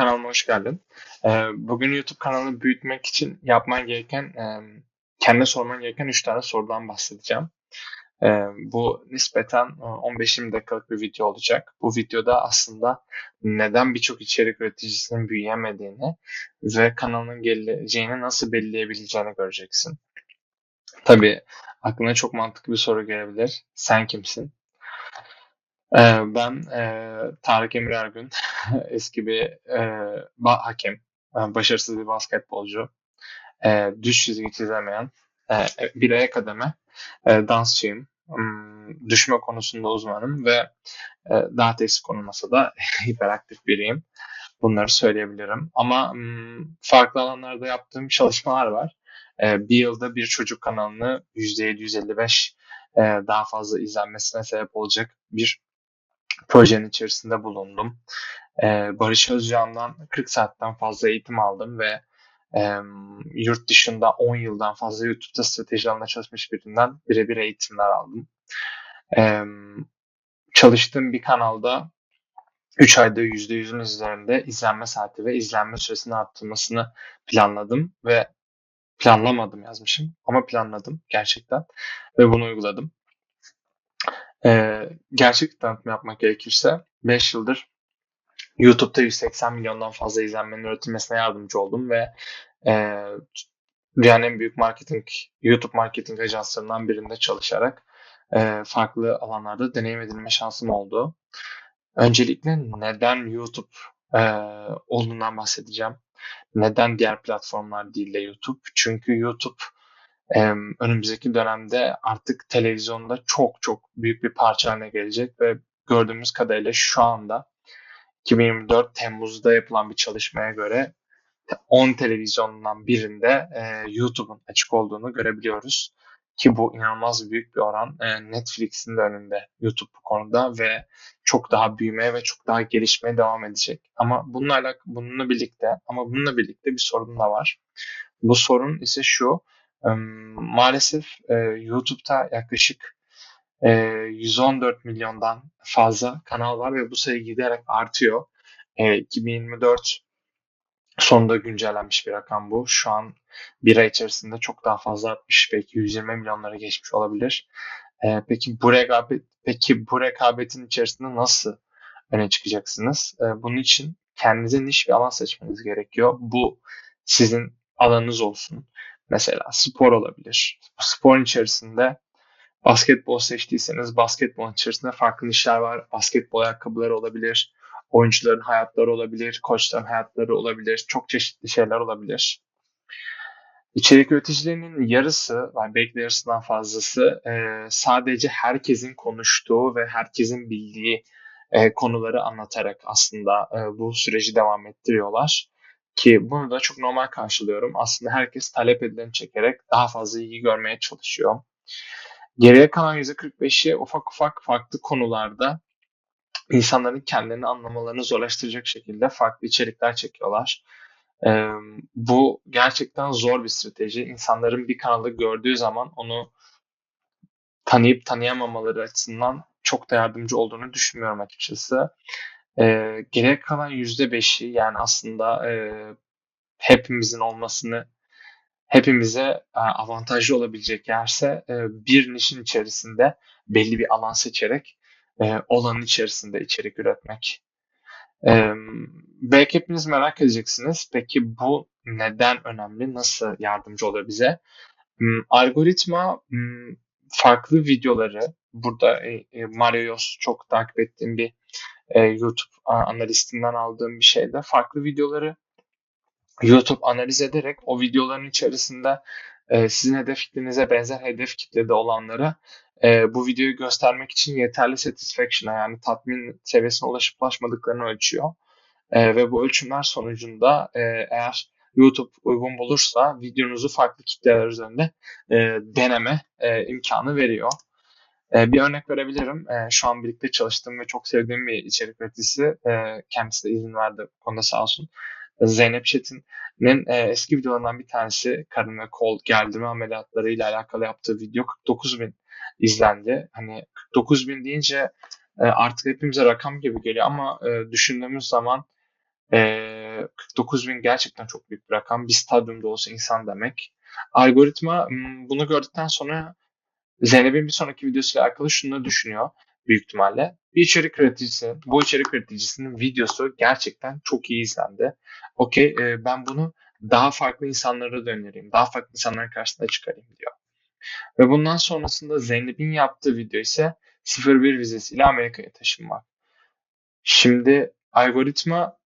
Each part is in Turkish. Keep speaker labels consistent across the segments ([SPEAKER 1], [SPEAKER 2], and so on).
[SPEAKER 1] kanalıma hoş geldin. Ee, bugün YouTube kanalını büyütmek için yapman gereken, e, kendine sorman gereken 3 tane sorudan bahsedeceğim. Ee, bu nispeten e, 15-20 dakikalık bir video olacak. Bu videoda aslında neden birçok içerik üreticisinin büyüyemediğini ve kanalının geleceğini nasıl belirleyebileceğini göreceksin. Tabii aklına çok mantıklı bir soru gelebilir. Sen kimsin? Ee, ben e, Tarık Emre Ergün, eski bir e, hakem, başarısız bir basketbolcu, e, düz çizgi çizemeyen e, bir e kademe e, dansçıyım. Hmm, düşme konusunda uzmanım ve e, daha tesis konulmasa da hiperaktif biriyim. Bunları söyleyebilirim. Ama hmm, farklı alanlarda yaptığım çalışmalar var. E, bir yılda bir çocuk kanalını %755 e, daha fazla izlenmesine sebep olacak bir projenin içerisinde bulundum. Ee, Barış Özcan'dan 40 saatten fazla eğitim aldım ve e, yurt dışında 10 yıldan fazla YouTube'da strateji alanında çalışmış birinden birebir eğitimler aldım. E, çalıştığım bir kanalda 3 ayda %100'ün üzerinde izlenme saati ve izlenme süresini arttırmasını planladım ve planlamadım yazmışım ama planladım gerçekten ve bunu uyguladım. Ee, gerçek tanıtım yapmak gerekirse 5 yıldır YouTube'da 180 milyondan fazla izlenmenin üretilmesine yardımcı oldum ve e, dünyanın en büyük marketing, YouTube marketing ajanslarından birinde çalışarak e, farklı alanlarda deneyim edinme şansım oldu. Öncelikle neden YouTube e, olduğundan bahsedeceğim. Neden diğer platformlar değil de YouTube? Çünkü YouTube önümüzdeki dönemde artık televizyonda çok çok büyük bir parça haline gelecek ve gördüğümüz kadarıyla şu anda 2024 Temmuz'da yapılan bir çalışmaya göre 10 televizyondan birinde e, YouTube'un açık olduğunu görebiliyoruz. Ki bu inanılmaz büyük bir oran. E, Netflix'in de önünde YouTube bu konuda ve çok daha büyümeye ve çok daha gelişmeye devam edecek. Ama bununla bununla birlikte ama bununla birlikte bir sorun da var. Bu sorun ise şu Maalesef e, YouTube'da yaklaşık 114 e, milyondan fazla kanal var ve bu sayı giderek artıyor. 2024 e, sonunda güncellenmiş bir rakam bu. Şu an bir ay içerisinde çok daha fazla artmış. Belki 120 milyonlara geçmiş olabilir. Peki bu rekabet peki bu rekabetin içerisinde nasıl öne çıkacaksınız? Bunun için kendinize niş bir alan seçmeniz gerekiyor. Bu sizin alanınız olsun. Mesela spor olabilir. Sporun içerisinde basketbol seçtiyseniz basketbol içerisinde farklı işler var. Basketbol ayakkabıları olabilir. Oyuncuların hayatları olabilir. Koçların hayatları olabilir. Çok çeşitli şeyler olabilir. İçerik üreticilerinin yarısı, yani belki de yarısından fazlası e, sadece herkesin konuştuğu ve herkesin bildiği e, konuları anlatarak aslında e, bu süreci devam ettiriyorlar. Ki bunu da çok normal karşılıyorum. Aslında herkes talep edileni çekerek daha fazla ilgi görmeye çalışıyor. Geriye kalan %45'i ufak ufak farklı konularda insanların kendilerini anlamalarını zorlaştıracak şekilde farklı içerikler çekiyorlar. Ee, bu gerçekten zor bir strateji. İnsanların bir kanalı gördüğü zaman onu tanıyıp tanıyamamaları açısından çok da yardımcı olduğunu düşünmüyorum açıkçası. E, geriye kalan %5'i yani aslında e, hepimizin olmasını hepimize avantajlı olabilecek yerse bir nişin içerisinde belli bir alan seçerek olanın içerisinde içerik üretmek. Belki hepiniz merak edeceksiniz. Peki bu neden önemli? Nasıl yardımcı oluyor bize? Algoritma farklı videoları burada Mario çok takip ettiğim bir e, YouTube analistinden aldığım bir şeyde farklı videoları YouTube analiz ederek o videoların içerisinde e, sizin hedef kitlenize benzer hedef kitlede olanlara e, bu videoyu göstermek için yeterli satisfaction'a yani tatmin seviyesine ulaşıp ulaşmadıklarını ölçüyor. E, ve bu ölçümler sonucunda e, eğer YouTube uygun bulursa videonuzu farklı kitleler üzerinde e, deneme e, imkanı veriyor. E, bir örnek verebilirim. E, şu an birlikte çalıştığım ve çok sevdiğim bir içerik üreticisi. E, kendisi de izin verdi bu konuda sağ olsun. Zeynep Çetin'in e, eski videolarından bir tanesi karın ve kol gerdirme ameliyatları ile alakalı yaptığı video 49 bin izlendi. Hani 49 bin deyince e, artık hepimize rakam gibi geliyor ama e, düşündüğümüz zaman e, 9000 gerçekten çok büyük bir rakam. Bir stadyum dolusu insan demek. Algoritma bunu gördükten sonra Zeynep'in bir sonraki videosuyla alakalı şunu düşünüyor büyük ihtimalle. Bir içerik üreticisi, bu içerik üreticisinin videosu gerçekten çok iyi izlendi. Okey ben bunu daha farklı insanlara da önereyim. Daha farklı insanların karşısına çıkarayım diyor. Ve bundan sonrasında Zeynep'in yaptığı video ise 01 vizesiyle Amerika'ya taşınmak. Şimdi algoritma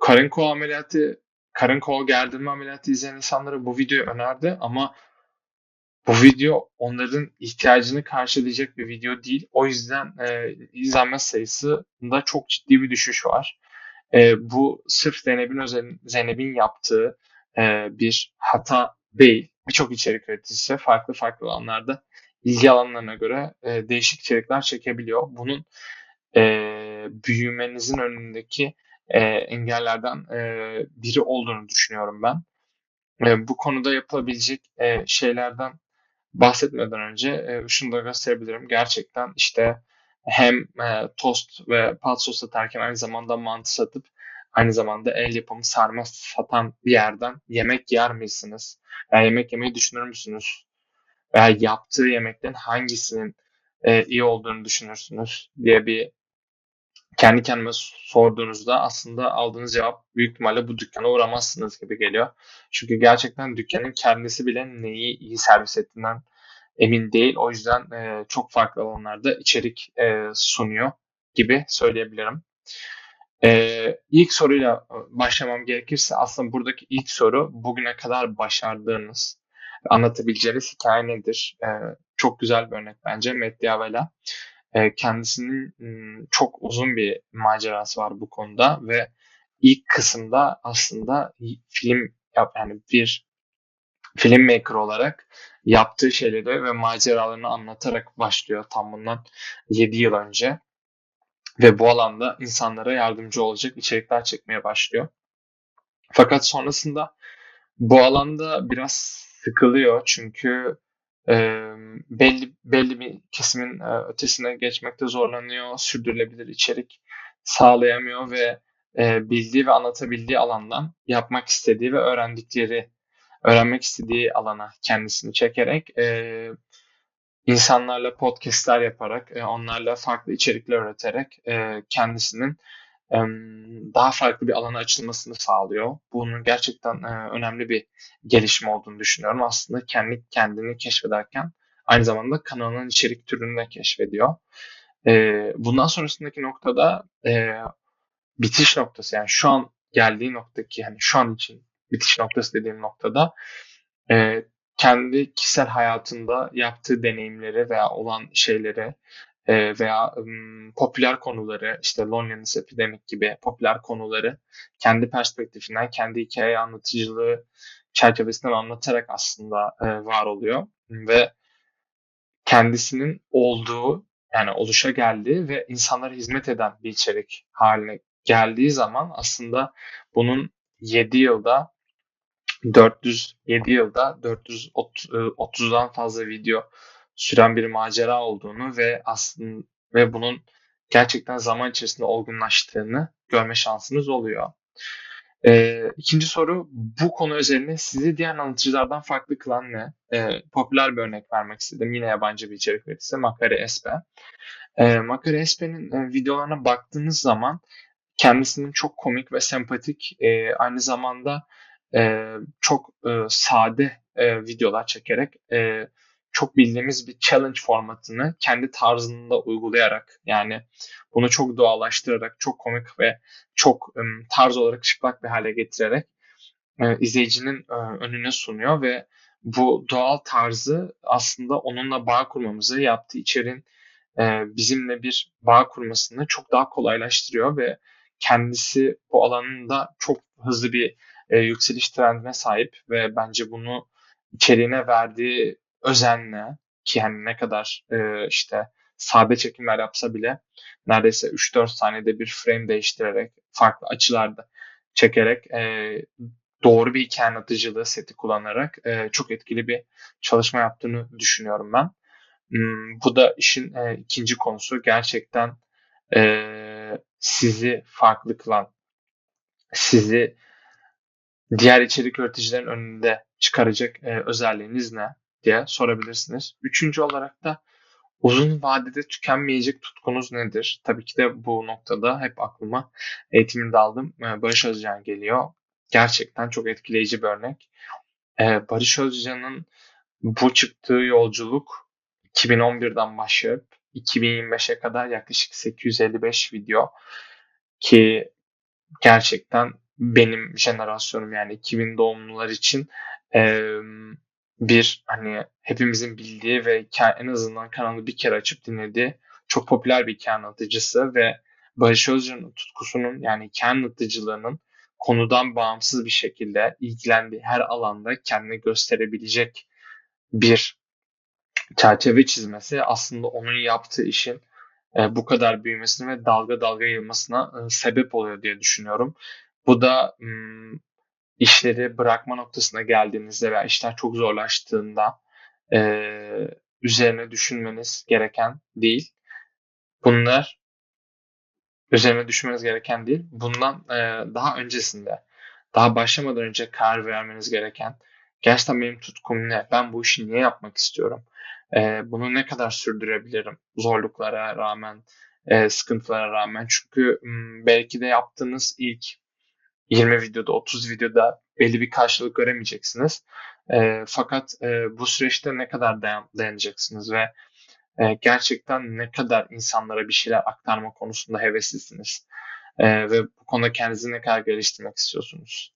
[SPEAKER 1] karın kol ameliyatı, karın kol gerdirme ameliyatı izleyen insanlara bu videoyu önerdi ama bu video onların ihtiyacını karşılayacak bir video değil. O yüzden e, izlenme sayısında çok ciddi bir düşüş var. E, bu sırf Zeynep'in Zeynep'in yaptığı e, bir hata değil. Birçok içerik üreticisi farklı farklı alanlarda ilgi alanlarına göre e, değişik içerikler çekebiliyor. Bunun e, büyümenizin önündeki e, engellerden e, biri olduğunu düşünüyorum ben. E, bu konuda yapılabilecek e, şeylerden bahsetmeden önce e, şunu da gösterebilirim. Gerçekten işte hem e, tost ve patso satarken aynı zamanda mantı satıp aynı zamanda el yapımı sarma satan bir yerden yemek yer misiniz? Yani yemek yemeyi düşünür müsünüz? Veya yaptığı yemeklerin hangisinin e, iyi olduğunu düşünürsünüz diye bir kendi kendime sorduğunuzda aslında aldığınız cevap büyük ihtimalle bu dükkana uğramazsınız gibi geliyor. Çünkü gerçekten dükkanın kendisi bile neyi iyi servis ettiğinden emin değil. O yüzden e, çok farklı alanlarda içerik e, sunuyor gibi söyleyebilirim. E, ilk soruyla başlamam gerekirse aslında buradaki ilk soru bugüne kadar başardığınız, anlatabileceğiniz hikaye nedir? E, çok güzel bir örnek bence Medya E, kendisinin çok uzun bir macerası var bu konuda ve ilk kısımda aslında film yani bir filmmaker olarak yaptığı şeyleri ve maceralarını anlatarak başlıyor tam bundan 7 yıl önce. Ve bu alanda insanlara yardımcı olacak içerikler çekmeye başlıyor. Fakat sonrasında bu alanda biraz sıkılıyor çünkü e, belli belli bir kesimin e, ötesine geçmekte zorlanıyor, sürdürülebilir içerik sağlayamıyor ve e, bildiği ve anlatabildiği alandan yapmak istediği ve öğrendikleri öğrenmek istediği alana kendisini çekerek e, insanlarla podcastler yaparak, e, onlarla farklı içerikler üreterek kendisinin daha farklı bir alana açılmasını sağlıyor. Bunun gerçekten önemli bir gelişme olduğunu düşünüyorum. Aslında kendi kendini keşfederken aynı zamanda kanalın içerik türünü de keşfediyor. E, bundan sonrasındaki noktada e, bitiş noktası yani şu an geldiği noktaki yani şu an için bitiş noktası dediğim noktada e, kendi kişisel hayatında yaptığı deneyimleri veya olan şeyleri e, veya um, popüler konuları işte loneliness epidemic gibi popüler konuları kendi perspektifinden kendi hikaye anlatıcılığı çerçevesinden anlatarak aslında e, var oluyor ve kendisinin olduğu yani oluşa geldiği ve insanlara hizmet eden bir içerik haline geldiği zaman aslında bunun 7 yılda 407 yılda 430'dan e, fazla video süren bir macera olduğunu ve aslında ve bunun gerçekten zaman içerisinde olgunlaştığını görme şansınız oluyor. Ee, ikinci soru bu konu üzerine sizi diğer anlatıcılardan farklı kılan ne? Ee, popüler bir örnek vermek istedim. Yine yabancı bir içerik üreticisi Makare Espe. Ee, Makare Espe'nin e, videolarına baktığınız zaman kendisinin çok komik ve sempatik e, aynı zamanda e, çok e, sade e, videolar çekerek e, çok bildiğimiz bir challenge formatını kendi tarzında uygulayarak yani bunu çok doğallaştırarak çok komik ve çok tarz olarak çıplak bir hale getirerek e, izleyicinin e, önüne sunuyor ve bu doğal tarzı aslında onunla bağ kurmamızı yaptığı içerin e, bizimle bir bağ kurmasını çok daha kolaylaştırıyor ve kendisi bu alanında çok hızlı bir yükseliş trendine sahip ve bence bunu içeriğine verdiği özenle ki yani ne kadar e, işte sade çekimler yapsa bile neredeyse 3-4 saniyede bir frame değiştirerek farklı açılarda çekerek e, doğru bir hikaye anlatıcılığı seti kullanarak e, çok etkili bir çalışma yaptığını düşünüyorum ben. Hmm, bu da işin e, ikinci konusu gerçekten e, sizi farklı kılan, sizi diğer içerik üreticilerin önünde çıkaracak e, özelliğiniz ne diye sorabilirsiniz. Üçüncü olarak da uzun vadede tükenmeyecek tutkunuz nedir? Tabii ki de bu noktada hep aklıma eğitiminde aldığım e, Barış Özcan geliyor. Gerçekten çok etkileyici bir örnek. E, Barış Özcan'ın bu çıktığı yolculuk 2011'den başlayıp 2025'e kadar yaklaşık 855 video ki gerçekten benim jenerasyonum yani 2000 doğumlular için e, bir hani hepimizin bildiği ve en azından kanalı bir kere açıp dinlediği çok popüler bir hikaye anlatıcısı ve Barış Özcan'ın tutkusunun yani hikaye anlatıcılığının konudan bağımsız bir şekilde ilgilendiği her alanda kendini gösterebilecek bir çerçeve çizmesi aslında onun yaptığı işin e, bu kadar büyümesine ve dalga dalga yayılmasına e, sebep oluyor diye düşünüyorum. Bu da işleri bırakma noktasına geldiğinizde veya işler çok zorlaştığında e, üzerine düşünmeniz gereken değil. Bunlar üzerine düşünmeniz gereken değil. Bundan e, daha öncesinde, daha başlamadan önce karar vermeniz gereken gerçekten benim tutkum ne? Ben bu işi niye yapmak istiyorum? E, bunu ne kadar sürdürebilirim? Zorluklara rağmen, e, sıkıntılara rağmen. Çünkü belki de yaptığınız ilk 20 videoda, 30 videoda belli bir karşılık göremeyeceksiniz. E, fakat e, bu süreçte ne kadar dayan, dayanacaksınız ve e, gerçekten ne kadar insanlara bir şeyler aktarma konusunda heveslisiniz. E, ve bu konuda kendinizi ne kadar geliştirmek istiyorsunuz.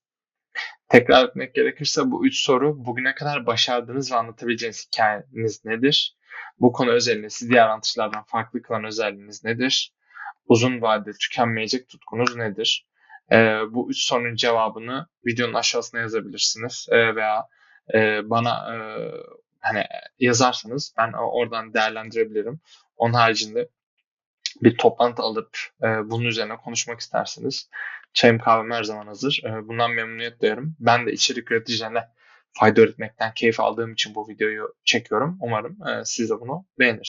[SPEAKER 1] Tekrar etmek gerekirse bu üç soru bugüne kadar başardığınız ve anlatabileceğiniz hikayeniz nedir? Bu konu özelinde sizi diğer anlatıcılardan farklı kılan özelliğiniz nedir? Uzun vadede tükenmeyecek tutkunuz nedir? E, bu üç sorunun cevabını videonun aşağısına yazabilirsiniz e, veya e, bana e, hani yazarsanız ben oradan değerlendirebilirim. Onun haricinde bir toplantı alıp e, bunun üzerine konuşmak isterseniz çayım kahvem her zaman hazır. E, bundan memnuniyet duyarım. Ben de içerik üreticilerine fayda öğretmekten keyif aldığım için bu videoyu çekiyorum. Umarım e, siz de bunu beğenirsiniz.